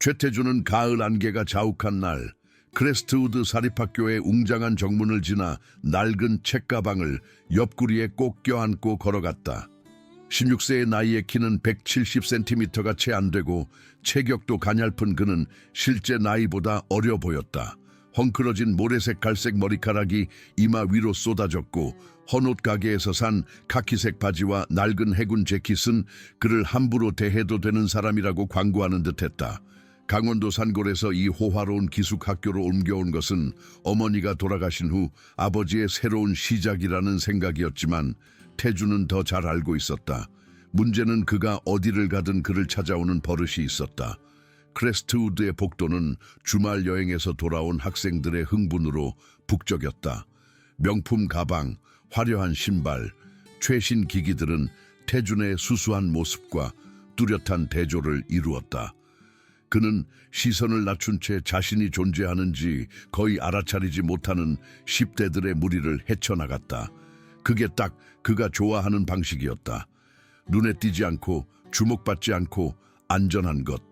최태준은 가을 안개가 자욱한 날 크레스트우드 사립학교의 웅장한 정문을 지나 낡은 책가방을 옆구리에 꼭 껴안고 걸어갔다. 16세의 나이에 키는 170cm가 채 안 되고 체격도 가냘픈 그는 실제 나이보다 어려 보였다. 헝클어진 모래색 갈색 머리카락이 이마 위로 쏟아졌고 헌옷 가게에서 산 카키색 바지와 낡은 해군 재킷은 그를 함부로 대해도 되는 사람이라고 광고하는 듯했다. 강원도 산골에서 이 호화로운 기숙학교로 옮겨온 것은 어머니가 돌아가신 후 아버지의 새로운 시작이라는 생각이었지만 태주는 더 잘 알고 있었다. 문제는 그가 어디를 가든 그를 찾아오는 버릇이 있었다. 크레스트우드의 복도는 주말 여행에서 돌아온 학생들의 흥분으로 북적였다. 명품 가방, 화려한 신발, 최신 기기들은 태준의 수수한 모습과 뚜렷한 대조를 이루었다. 그는 시선을 낮춘 채 자신이 존재하는지 거의 알아차리지 못하는 10대들의 무리를 헤쳐나갔다. 그게 딱 그가 좋아하는 방식이었다. 눈에 띄지 않고 주목받지 않고 안전한 것.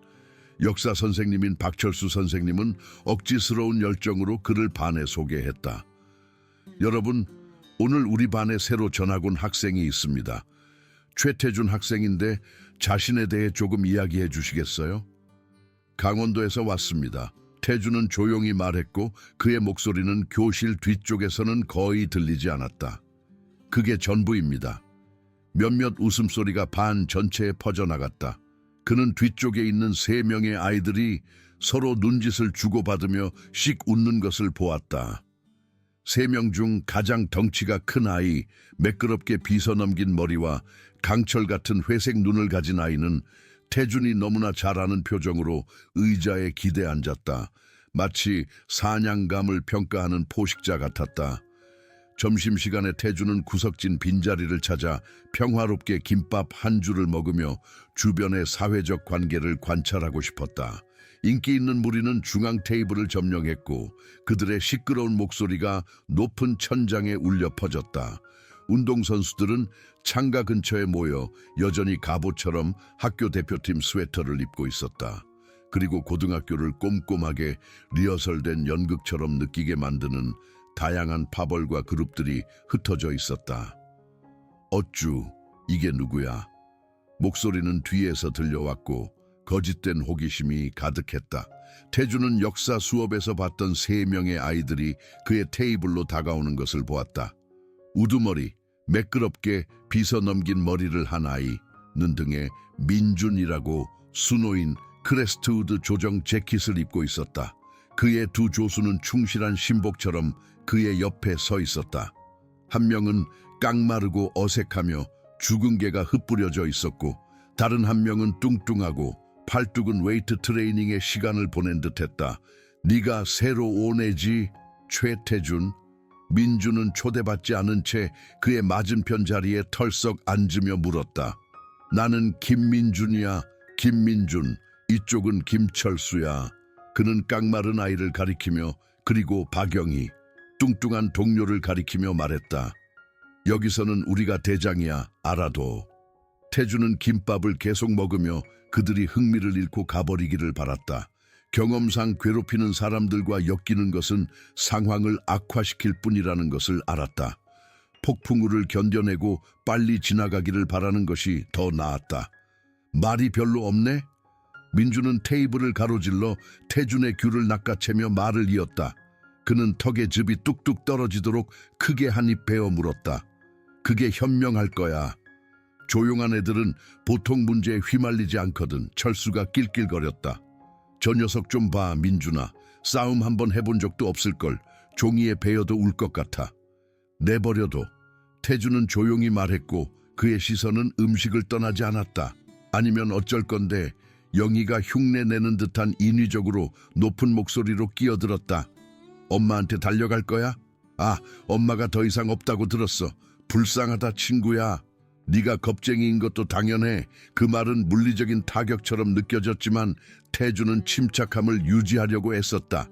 역사 선생님인 박철수 선생님은 억지스러운 열정으로 그를 반에 소개했다. 여러분, 오늘 우리 반에 새로 전학 온 학생이 있습니다. 최태준 학생인데 자신에 대해 조금 이야기해 주시겠어요? 강원도에서 왔습니다. 태준은 조용히 말했고 그의 목소리는 교실 뒤쪽에서는 거의 들리지 않았다. 그게 전부입니다. 몇몇 웃음소리가 반 전체에 퍼져나갔다. 그는 뒤쪽에 있는 세 명의 아이들이 서로 눈짓을 주고받으며 씩 웃는 것을 보았다. 세 명 중 가장 덩치가 큰 아이, 매끄럽게 빗어넘긴 머리와 강철 같은 회색 눈을 가진 아이는 태준이 너무나 잘 아는 표정으로 의자에 기대 앉았다. 마치 사냥감을 평가하는 포식자 같았다. 점심시간에 태준은 구석진 빈자리를 찾아 평화롭게 김밥 한 줄을 먹으며 주변의 사회적 관계를 관찰하고 싶었다. 인기 있는 무리는 중앙 테이블을 점령했고 그들의 시끄러운 목소리가 높은 천장에 울려 퍼졌다. 운동선수들은 창가 근처에 모여 여전히 갑옷처럼 학교 대표팀 스웨터를 입고 있었다. 그리고 고등학교를 꼼꼼하게 리허설된 연극처럼 느끼게 만드는 다양한 파벌과 그룹들이 흩어져 있었다. 어쭈, 이게 누구야? 목소리는 뒤에서 들려왔고 거짓된 호기심이 가득했다. 태주는 역사 수업에서 봤던 세 명의 아이들이 그의 테이블로 다가오는 것을 보았다. 우두머리, 매끄럽게 빗어 넘긴 머리를 한 아이는 등에 민준이라고 수노인 크레스트우드 조정 재킷을 입고 있었다. 그의 두 조수는 충실한 신복처럼 그의 옆에 서 있었다. 한 명은 깡마르고 어색하며 죽은 개가 흩뿌려져 있었고 다른 한 명은 뚱뚱하고 팔뚝은 웨이트 트레이닝에 시간을 보낸 듯했다. 네가 새로 온 애지 최태준 민주는 초대받지 않은 채 그의 맞은편 자리에 털썩 앉으며 물었다. 나는 김민준이야. 김민준. 이쪽은 김철수야. 그는 깡마른 아이를 가리키며 그리고 박영희 뚱뚱한 동료를 가리키며 말했다. 여기서는 우리가 대장이야. 알아도. 태주는 김밥을 계속 먹으며 그들이 흥미를 잃고 가버리기를 바랐다. 경험상 괴롭히는 사람들과 엮이는 것은 상황을 악화시킬 뿐이라는 것을 알았다. 폭풍우를 견뎌내고 빨리 지나가기를 바라는 것이 더 나았다. 말이 별로 없네? 민주는 테이블을 가로질러 태준의 귤을 낚아채며 말을 이었다. 그는 턱에 즙이 뚝뚝 떨어지도록 크게 한 입 베어 물었다. 그게 현명할 거야. 조용한 애들은 보통 문제에 휘말리지 않거든. 철수가 낄낄거렸다. 저 녀석 좀 봐, 민준아. 싸움 한번 해본 적도 없을걸. 종이에 베어도 울 것 같아. 내버려도. 태주는 조용히 말했고 그의 시선은 음식을 떠나지 않았다. 아니면 어쩔 건데 영희가 흉내 내는 듯한 인위적으로 높은 목소리로 끼어들었다. 엄마한테 달려갈 거야? 아, 엄마가 더 이상 없다고 들었어. 불쌍하다 친구야. 네가 겁쟁이인 것도 당연해. 그 말은 물리적인 타격처럼 느껴졌지만 태주는 침착함을 유지하려고 애썼다.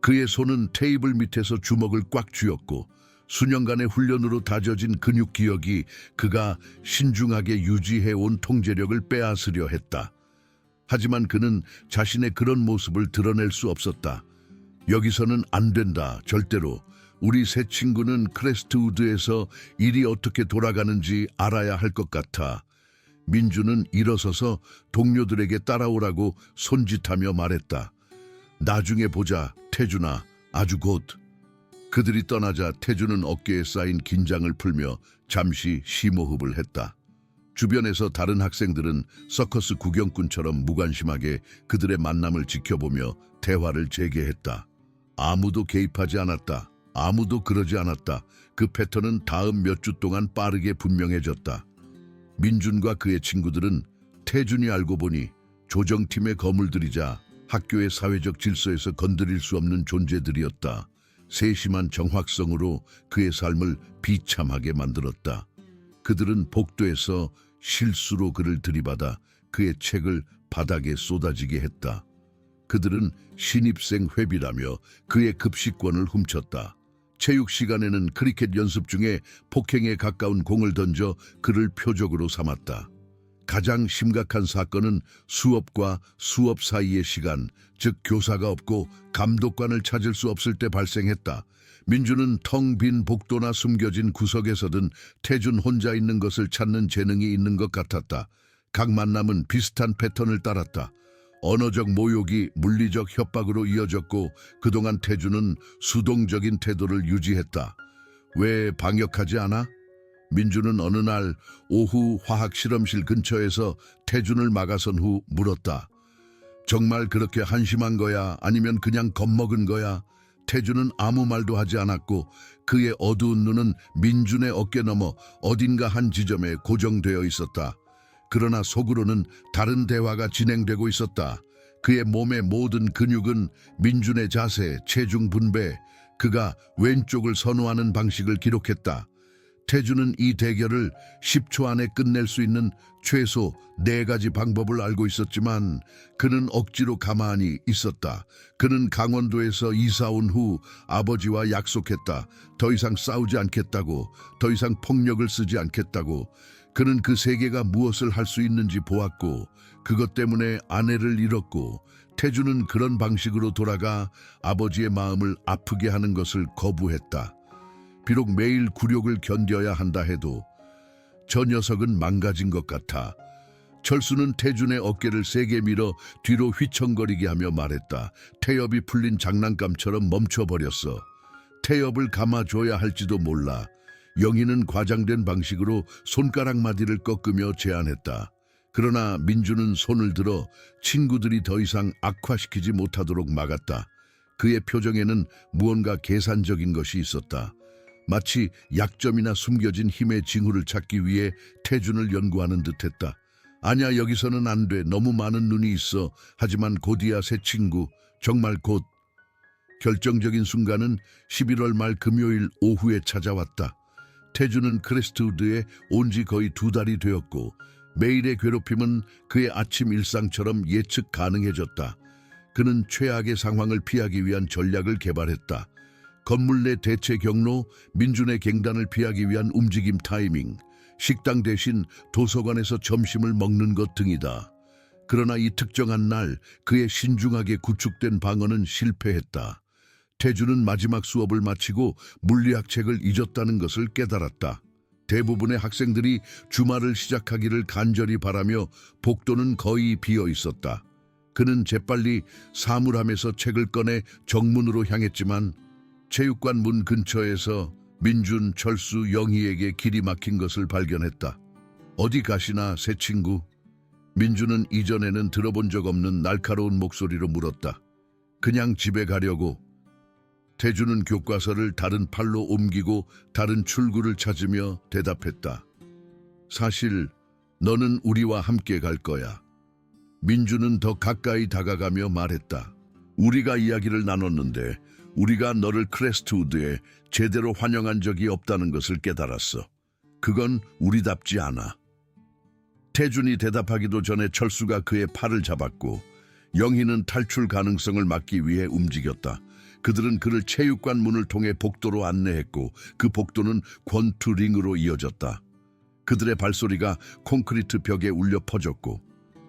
그의 손은 테이블 밑에서 주먹을 꽉 쥐었고 수년간의 훈련으로 다져진 근육 기억이 그가 신중하게 유지해온 통제력을 빼앗으려 했다. 하지만 그는 자신의 그런 모습을 드러낼 수 없었다. 여기서는 안 된다. 절대로. 우리 새 친구는 크레스트우드에서 일이 어떻게 돌아가는지 알아야 할 것 같아. 민주는 일어서서 동료들에게 따라오라고 손짓하며 말했다. 나중에 보자, 태준아. 아주 곧. 그들이 떠나자 태준은 어깨에 쌓인 긴장을 풀며 잠시 심호흡을 했다. 주변에서 다른 학생들은 서커스 구경꾼처럼 무관심하게 그들의 만남을 지켜보며 대화를 재개했다. 아무도 개입하지 않았다. 아무도 그러지 않았다. 그 패턴은 다음 몇 주 동안 빠르게 분명해졌다. 민준과 그의 친구들은 태준이 알고 보니 조정팀의 거물들이자 학교의 사회적 질서에서 건드릴 수 없는 존재들이었다. 세심한 정확성으로 그의 삶을 비참하게 만들었다. 그들은 복도에서 실수로 그를 들이받아 그의 책을 바닥에 쏟아지게 했다. 그들은 신입생 회비라며 그의 급식권을 훔쳤다. 체육 시간에는 크리켓 연습 중에 폭행에 가까운 공을 던져 그를 표적으로 삼았다. 가장 심각한 사건은 수업과 수업 사이의 시간, 즉 교사가 없고 감독관을 찾을 수 없을 때 발생했다. 민주는 텅 빈 복도나 숨겨진 구석에서든 태준 혼자 있는 것을 찾는 재능이 있는 것 같았다. 각 만남은 비슷한 패턴을 따랐다. 언어적 모욕이 물리적 협박으로 이어졌고 그동안 태준은 수동적인 태도를 유지했다. 왜 방역하지 않아? 민주는 어느 날 오후 화학 실험실 근처에서 태준을 막아선 후 물었다. 정말 그렇게 한심한 거야? 아니면 그냥 겁먹은 거야? 태준은 아무 말도 하지 않았고 그의 어두운 눈은 민준의 어깨 너머 어딘가 한 지점에 고정되어 있었다. 그러나 속으로는 다른 대화가 진행되고 있었다. 그의 몸의 모든 근육은 민준의 자세, 체중 분배, 그가 왼쪽을 선호하는 방식을 기록했다. 태주는 이 대결을 10초 안에 끝낼 수 있는 최소 네 가지 방법을 알고 있었지만 그는 억지로 가만히 있었다. 그는 강원도에서 이사 온 후 아버지와 약속했다. 더 이상 싸우지 않겠다고, 더 이상 폭력을 쓰지 않겠다고. 그는 그 세계가 무엇을 할 수 있는지 보았고 그것 때문에 아내를 잃었고 태주는 그런 방식으로 돌아가 아버지의 마음을 아프게 하는 것을 거부했다. 비록 매일 굴욕을 견뎌야 한다 해도 저 녀석은 망가진 것 같아. 철수는 태준의 어깨를 세게 밀어 뒤로 휘청거리게 하며 말했다. 태엽이 풀린 장난감처럼 멈춰버렸어. 태엽을 감아줘야 할지도 몰라. 영희는 과장된 방식으로 손가락 마디를 꺾으며 제안했다. 그러나 민주는 손을 들어 친구들이 더 이상 악화시키지 못하도록 막았다. 그의 표정에는 무언가 계산적인 것이 있었다. 마치 약점이나 숨겨진 힘의 징후를 찾기 위해 태준을 연구하는 듯했다. 아냐 여기서는 안 돼. 너무 많은 눈이 있어. 하지만 곧이야 새 친구. 정말 곧. 결정적인 순간은 11월 말 금요일 오후에 찾아왔다. 태준은 크레스트우드에 온 지 거의 두 달이 되었고 매일의 괴롭힘은 그의 아침 일상처럼 예측 가능해졌다. 그는 최악의 상황을 피하기 위한 전략을 개발했다. 건물 내 대체 경로, 민준의 갱단을 피하기 위한 움직임 타이밍, 식당 대신 도서관에서 점심을 먹는 것 등이다. 그러나 이 특정한 날 그의 신중하게 구축된 방어는 실패했다. 태주는 마지막 수업을 마치고 물리학 책을 잊었다는 것을 깨달았다. 대부분의 학생들이 주말을 시작하기를 간절히 바라며 복도는 거의 비어 있었다. 그는 재빨리 사물함에서 책을 꺼내 정문으로 향했지만 체육관 문 근처에서 민준, 철수, 영희에게 길이 막힌 것을 발견했다. 어디 가시나, 새 친구? 민준은 이전에는 들어본 적 없는 날카로운 목소리로 물었다. 그냥 집에 가려고. 태주는 교과서를 다른 팔로 옮기고 다른 출구를 찾으며 대답했다. 사실 너는 우리와 함께 갈 거야. 민주는 더 가까이 다가가며 말했다. 우리가 이야기를 나눴는데 우리가 너를 크레스트우드에 제대로 환영한 적이 없다는 것을 깨달았어. 그건 우리답지 않아. 태준이 대답하기도 전에 철수가 그의 팔을 잡았고 영희는 탈출 가능성을 막기 위해 움직였다. 그들은 그를 체육관 문을 통해 복도로 안내했고 그 복도는 권투링으로 이어졌다. 그들의 발소리가 콘크리트 벽에 울려 퍼졌고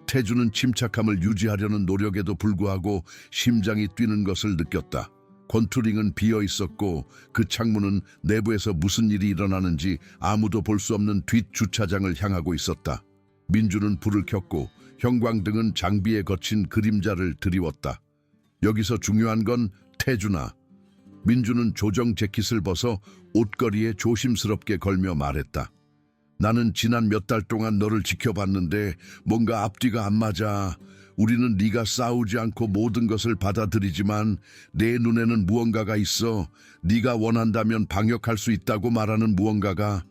태주는 침착함을 유지하려는 노력에도 불구하고 심장이 뛰는 것을 느꼈다. 컨투링은 비어 있었고 그 창문은 내부에서 무슨 일이 일어나는지 아무도 볼 수 없는 뒷 주차장을 향하고 있었다. 민주는 불을 켰고 형광등은 장비에 거친 그림자를 드리웠다. 여기서 중요한 건 태주나. 민주는 조정 재킷을 벗어 옷걸이에 조심스럽게 걸며 말했다. 나는 지난 몇 달 동안 너를 지켜봤는데 뭔가 앞뒤가 안 맞아. 우리는 네가 싸우지 않고 모든 것을 받아들이지만 내 눈에는 무언가가 있어. 네가 원한다면 방역할 수 있다고 말하는 무언가가.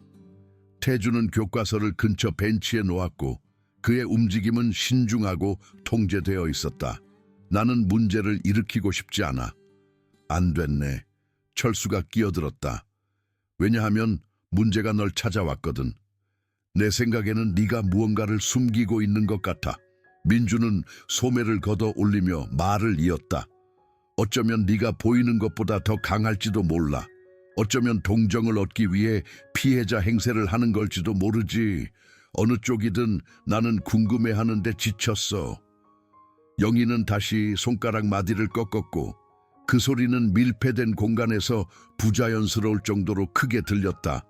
태주는 교과서를 근처 벤치에 놓았고 그의 움직임은 신중하고 통제되어 있었다. 나는 문제를 일으키고 싶지 않아. 안 됐네. 철수가 끼어들었다. 왜냐하면 문제가 널 찾아왔거든. 내 생각에는 네가 무언가를 숨기고 있는 것 같아. 민주는 소매를 걷어 올리며 말을 이었다. 어쩌면 네가 보이는 것보다 더 강할지도 몰라. 어쩌면 동정을 얻기 위해 피해자 행세를 하는 걸지도 모르지. 어느 쪽이든 나는 궁금해하는데 지쳤어. 영희는 다시 손가락 마디를 꺾었고 그 소리는 밀폐된 공간에서 부자연스러울 정도로 크게 들렸다.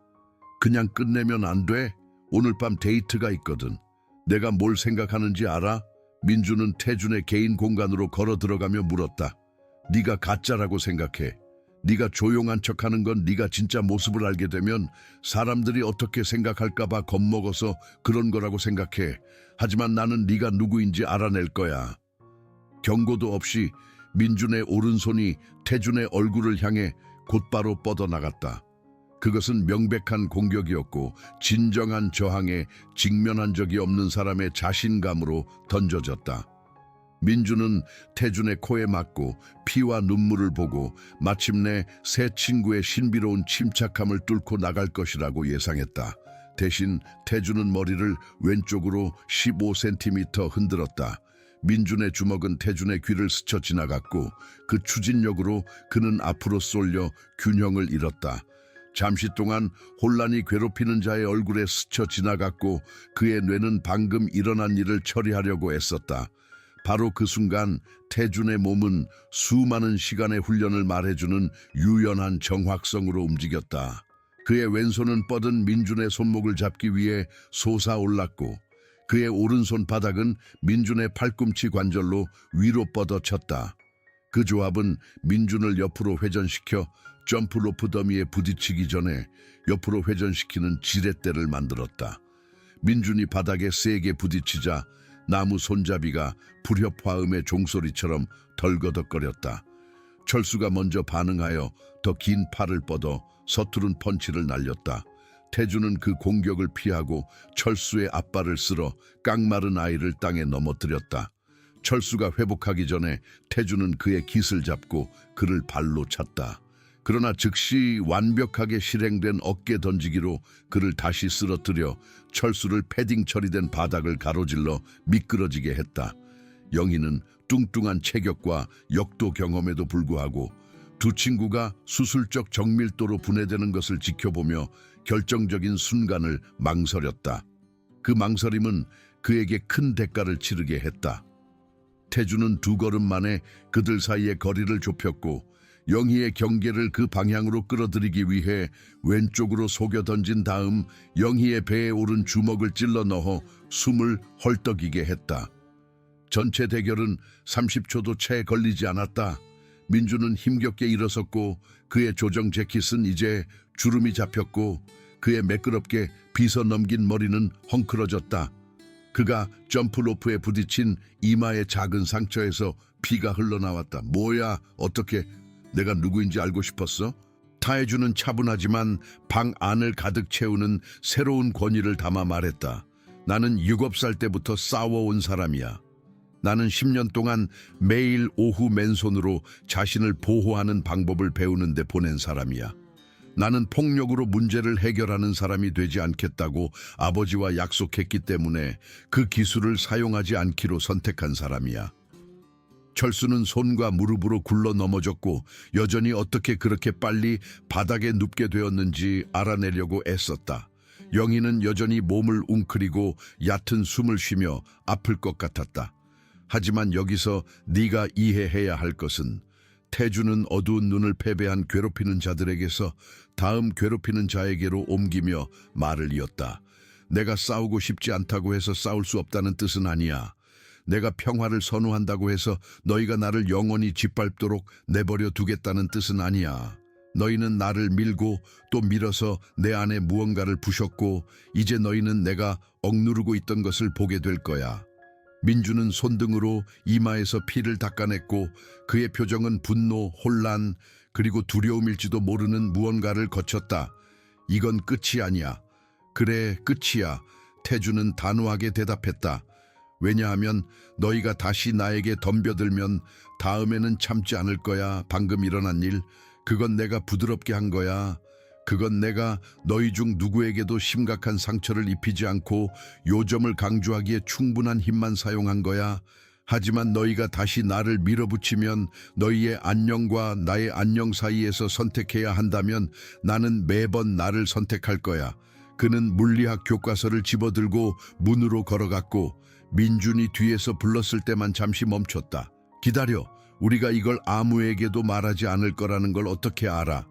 그냥 끝내면 안 돼? 오늘 밤 데이트가 있거든. 내가 뭘 생각하는지 알아? 민주는 태준의 개인 공간으로 걸어 들어가며 물었다. 네가 가짜라고 생각해. 네가 조용한 척하는 건 네가 진짜 모습을 알게 되면 사람들이 어떻게 생각할까 봐 겁먹어서 그런 거라고 생각해. 하지만 나는 네가 누구인지 알아낼 거야. 경고도 없이 민준의 오른손이 태준의 얼굴을 향해 곧바로 뻗어나갔다. 그것은 명백한 공격이었고 진정한 저항에 직면한 적이 없는 사람의 자신감으로 던져졌다. 민주는 태준의 코에 맞고 피와 눈물을 보고 마침내 새 친구의 신비로운 침착함을 뚫고 나갈 것이라고 예상했다. 대신 태준은 머리를 왼쪽으로 15cm 흔들었다. 민준의 주먹은 태준의 귀를 스쳐 지나갔고 그 추진력으로 그는 앞으로 쏠려 균형을 잃었다. 잠시 동안 혼란이 괴롭히는 자의 얼굴에 스쳐 지나갔고 그의 뇌는 방금 일어난 일을 처리하려고 애썼다. 바로 그 순간 태준의 몸은 수많은 시간의 훈련을 말해주는 유연한 정확성으로 움직였다. 그의 왼손은 뻗은 민준의 손목을 잡기 위해 솟아올랐고 그의 오른손 바닥은 민준의 팔꿈치 관절로 위로 뻗어쳤다. 그 조합은 민준을 옆으로 회전시켜 점프 로프 더미에 부딪히기 전에 옆으로 회전시키는 지렛대를 만들었다. 민준이 바닥에 세게 부딪히자 나무 손잡이가 불협화음의 종소리처럼 덜거덕거렸다. 철수가 먼저 반응하여 더 긴 팔을 뻗어 서투른 펀치를 날렸다. 태주는 그 공격을 피하고 철수의 앞발을 쓸어 깡마른 아이를 땅에 넘어뜨렸다. 철수가 회복하기 전에 태주는 그의 깃을 잡고 그를 발로 찼다. 그러나 즉시 완벽하게 실행된 어깨 던지기로 그를 다시 쓰러뜨려 철수를 패딩 처리된 바닥을 가로질러 미끄러지게 했다. 영희는 뚱뚱한 체격과 역도 경험에도 불구하고 두 친구가 수술적 정밀도로 분해되는 것을 지켜보며 결정적인 순간을 망설였다. 그 망설임은 그에게 큰 대가를 치르게 했다. 태주는 두 걸음 만에 그들 사이의 거리를 좁혔고 영희의 경계를 그 방향으로 끌어들이기 위해 왼쪽으로 속여 던진 다음 영희의 배에 오른 주먹을 찔러 넣어 숨을 헐떡이게 했다. 전체 대결은 30초도 채 걸리지 않았다. 민주는 힘겹게 일어섰고 그의 조정 재킷은 이제 주름이 잡혔고 그의 매끄럽게 빗어 넘긴 머리는 헝클어졌다. 그가 점프 로프에 부딪힌 이마의 작은 상처에서 피가 흘러나왔다. 뭐야? 어떻게? 내가 누구인지 알고 싶었어? 타해주는 차분하지만 방 안을 가득 채우는 새로운 권위를 담아 말했다. 나는 7살 때부터 싸워온 사람이야. 나는 10년 동안 매일 오후 맨손으로 자신을 보호하는 방법을 배우는데 보낸 사람이야. 나는 폭력으로 문제를 해결하는 사람이 되지 않겠다고 아버지와 약속했기 때문에 그 기술을 사용하지 않기로 선택한 사람이야. 철수는 손과 무릎으로 굴러 넘어졌고 여전히 어떻게 그렇게 빨리 바닥에 눕게 되었는지 알아내려고 애썼다. 영희는 여전히 몸을 웅크리고 얕은 숨을 쉬며 아플 것 같았다. 하지만 여기서 네가 이해해야 할 것은 태주는 어두운 눈을 패배한 괴롭히는 자들에게서 다음 괴롭히는 자에게로 옮기며 말을 이었다. 내가 싸우고 싶지 않다고 해서 싸울 수 없다는 뜻은 아니야. 내가 평화를 선호한다고 해서 너희가 나를 영원히 짓밟도록 내버려 두겠다는 뜻은 아니야. 너희는 나를 밀고 또 밀어서 내 안에 무언가를 부셨고 이제 너희는 내가 억누르고 있던 것을 보게 될 거야. 민주는 손등으로 이마에서 피를 닦아냈고 그의 표정은 분노, 혼란, 그리고 두려움일지도 모르는 무언가를 거쳤다. 이건 끝이 아니야. 그래, 끝이야. 태주는 단호하게 대답했다. 왜냐하면 너희가 다시 나에게 덤벼들면 다음에는 참지 않을 거야. 방금 일어난 일. 그건 내가 부드럽게 한 거야. 그건 내가 너희 중 누구에게도 심각한 상처를 입히지 않고 요점을 강조하기에 충분한 힘만 사용한 거야. 하지만 너희가 다시 나를 밀어붙이면 너희의 안녕과 나의 안녕 사이에서 선택해야 한다면 나는 매번 나를 선택할 거야. 그는 물리학 교과서를 집어들고 문으로 걸어갔고 민준이 뒤에서 불렀을 때만 잠시 멈췄다. 기다려. 우리가 이걸 아무에게도 말하지 않을 거라는 걸 어떻게 알아?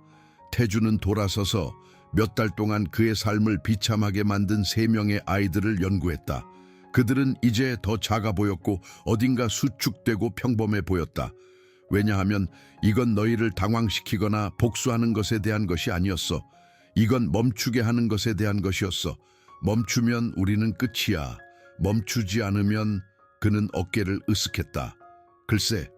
태주는 돌아서서 몇 달 동안 그의 삶을 비참하게 만든 세 명의 아이들을 연구했다. 그들은 이제 더 작아 보였고 어딘가 수축되고 평범해 보였다. 왜냐하면 이건 너희를 당황시키거나 복수하는 것에 대한 것이 아니었어. 이건 멈추게 하는 것에 대한 것이었어. 멈추면 우리는 끝이야. 멈추지 않으면 그는 어깨를 으쓱했다. 글쎄,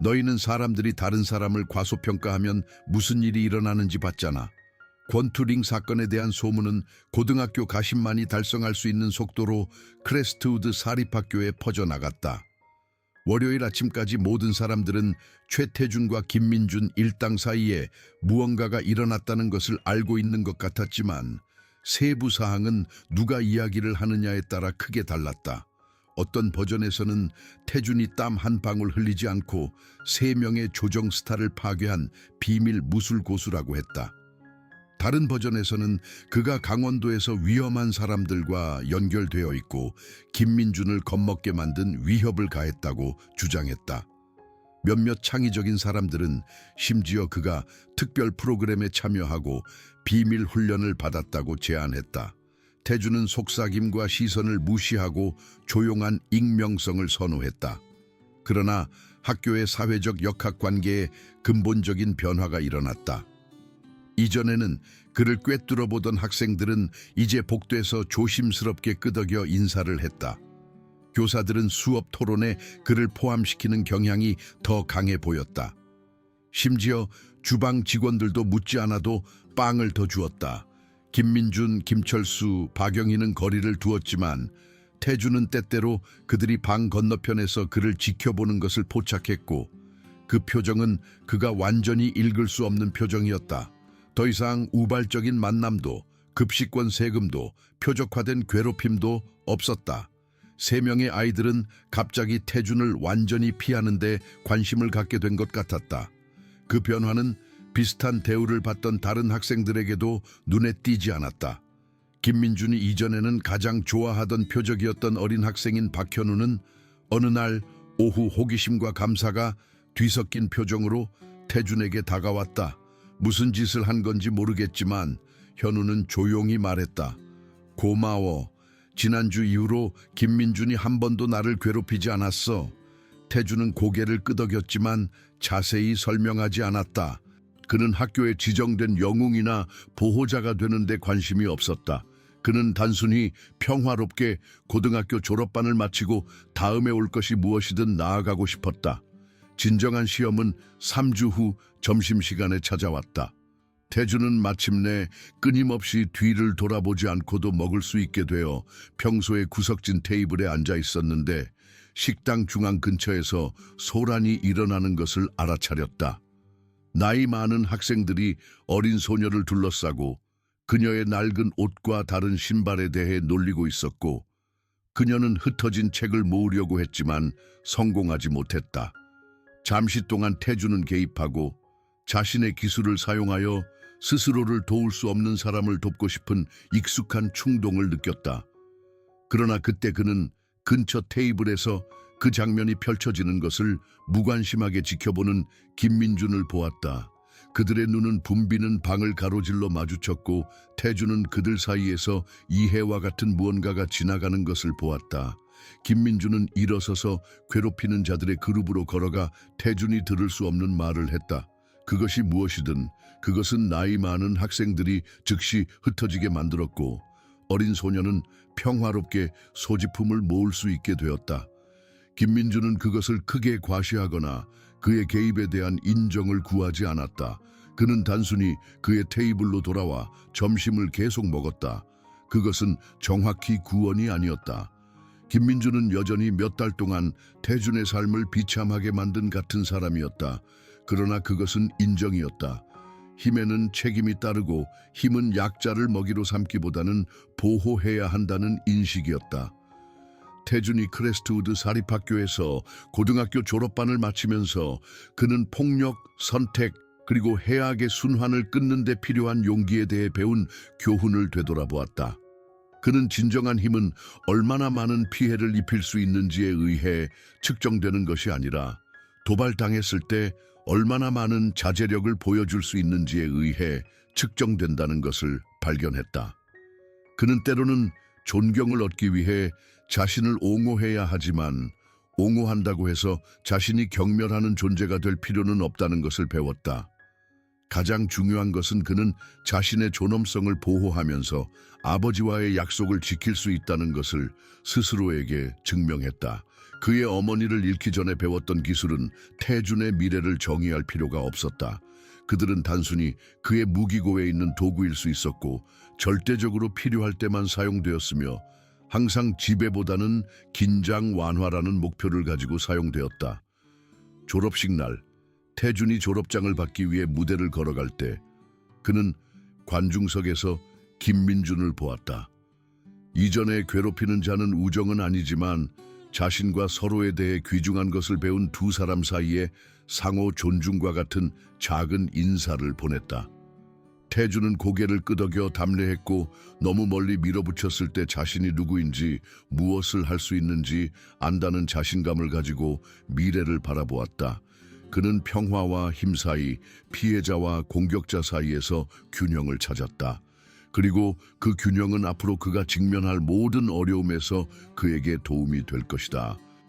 너희는 사람들이 다른 사람을 과소평가하면 무슨 일이 일어나는지 봤잖아. 권투링 사건에 대한 소문은 고등학교 가신만이 달성할 수 있는 속도로 크레스트우드 사립학교에 퍼져나갔다. 월요일 아침까지 모든 사람들은 최태준과 김민준 일당 사이에 무언가가 일어났다는 것을 알고 있는 것 같았지만 세부 사항은 누가 이야기를 하느냐에 따라 크게 달랐다. 어떤 버전에서는 태준이 땀 한 방울 흘리지 않고 세 명의 조정 스타를 파괴한 비밀 무술 고수라고 했다. 다른 버전에서는 그가 강원도에서 위험한 사람들과 연결되어 있고 김민준을 겁먹게 만든 위협을 가했다고 주장했다. 몇몇 창의적인 사람들은 심지어 그가 특별 프로그램에 참여하고 비밀 훈련을 받았다고 제안했다. 태주는 속삭임과 시선을 무시하고 조용한 익명성을 선호했다. 그러나 학교의 사회적 역학 관계에 근본적인 변화가 일어났다. 이전에는 그를 꿰뚫어 보던 학생들은 이제 복도에서 조심스럽게 끄덕여 인사를 했다. 교사들은 수업 토론에 그를 포함시키는 경향이 더 강해 보였다. 심지어 주방 직원들도 묻지 않아도 빵을 더 주었다. 김민준, 김철수, 박영희는 거리를 두었지만 태주는 때때로 그들이 방 건너편에서 그를 지켜보는 것을 포착했고 그 표정은 그가 완전히 읽을 수 없는 표정이었다. 더 이상 우발적인 만남도 급식권 세금도 표적화된 괴롭힘도 없었다. 세 명의 아이들은 갑자기 태준을 완전히 피하는데 관심을 갖게 된 것 같았다. 그 변화는 비슷한 대우를 받던 다른 학생들에게도 눈에 띄지 않았다. 김민준이 이전에는 가장 좋아하던 표적이었던 어린 학생인 박현우는 어느 날 오후 호기심과 감사가 뒤섞인 표정으로 태준에게 다가왔다. 무슨 짓을 한 건지 모르겠지만 현우는 조용히 말했다. 고마워. 지난주 이후로 김민준이 한 번도 나를 괴롭히지 않았어. 태주는 고개를 끄덕였지만 자세히 설명하지 않았다. 그는 학교에 지정된 영웅이나 보호자가 되는 데 관심이 없었다. 그는 단순히 평화롭게 고등학교 졸업반을 마치고 다음에 올 것이 무엇이든 나아가고 싶었다. 진정한 시험은 3주 후 점심시간에 찾아왔다. 태주는 마침내 끊임없이 뒤를 돌아보지 않고도 먹을 수 있게 되어 평소에 구석진 테이블에 앉아 있었는데 식당 중앙 근처에서 소란이 일어나는 것을 알아차렸다. 나이 많은 학생들이 어린 소녀를 둘러싸고 그녀의 낡은 옷과 다른 신발에 대해 놀리고 있었고 그녀는 흩어진 책을 모으려고 했지만 성공하지 못했다. 잠시 동안 태주는 개입하고 자신의 기술을 사용하여 스스로를 도울 수 없는 사람을 돕고 싶은 익숙한 충동을 느꼈다. 그러나 그때 그는 근처 테이블에서 그 장면이 펼쳐지는 것을 무관심하게 지켜보는 김민준을 보았다. 그들의 눈은 붐비는 방을 가로질러 마주쳤고 태주는 그들 사이에서 이해와 같은 무언가가 지나가는 것을 보았다. 김민준은 일어서서 괴롭히는 자들의 그룹으로 걸어가 태준이 들을 수 없는 말을 했다. 그것이 무엇이든 그것은 나이 많은 학생들이 즉시 흩어지게 만들었고 어린 소녀는 평화롭게 소지품을 모을 수 있게 되었다. 김민주는 그것을 크게 과시하거나 그의 개입에 대한 인정을 구하지 않았다. 그는 단순히 그의 테이블로 돌아와 점심을 계속 먹었다. 그것은 정확히 구원이 아니었다. 김민주는 여전히 몇 달 동안 태준의 삶을 비참하게 만든 같은 사람이었다. 그러나 그것은 인정이었다. 힘에는 책임이 따르고 힘은 약자를 먹이로 삼기보다는 보호해야 한다는 인식이었다. 태준이 크레스트우드 사립학교에서 고등학교 졸업반을 마치면서 그는 폭력, 선택, 그리고 해악의 순환을 끊는 데 필요한 용기에 대해 배운 교훈을 되돌아보았다. 그는 진정한 힘은 얼마나 많은 피해를 입힐 수 있는지에 의해 측정되는 것이 아니라 도발당했을 때 얼마나 많은 자제력을 보여줄 수 있는지에 의해 측정된다는 것을 발견했다. 그는 때로는 존경을 얻기 위해 자신을 옹호해야 하지만 옹호한다고 해서 자신이 경멸하는 존재가 될 필요는 없다는 것을 배웠다. 가장 중요한 것은 그는 자신의 존엄성을 보호하면서 아버지와의 약속을 지킬 수 있다는 것을 스스로에게 증명했다. 그의 어머니를 잃기 전에 배웠던 기술은 태준의 미래를 정의할 필요가 없었다. 그들은 단순히 그의 무기고에 있는 도구일 수 있었고 절대적으로 필요할 때만 사용되었으며 항상 지배보다는 긴장 완화라는 목표를 가지고 사용되었다. 졸업식 날 태준이 졸업장을 받기 위해 무대를 걸어갈 때 그는 관중석에서 김민준을 보았다. 이전에 괴롭히는 자는 우정은 아니지만 자신과 서로에 대해 귀중한 것을 배운 두 사람 사이에 상호 존중과 같은 작은 인사를 보냈다. 태주는 고개를 끄덕여 담례했고 너무 멀리 밀어붙였을 때 자신이 누구인지 무엇을 할 수 있는지 안다는 자신감을 가지고 미래를 바라보았다. 그는 평화와 힘 사이 피해자와 공격자 사이에서 균형을 찾았다. 그리고 그 균형은 앞으로 그가 직면할 모든 어려움에서 그에게 도움이 될 것이다.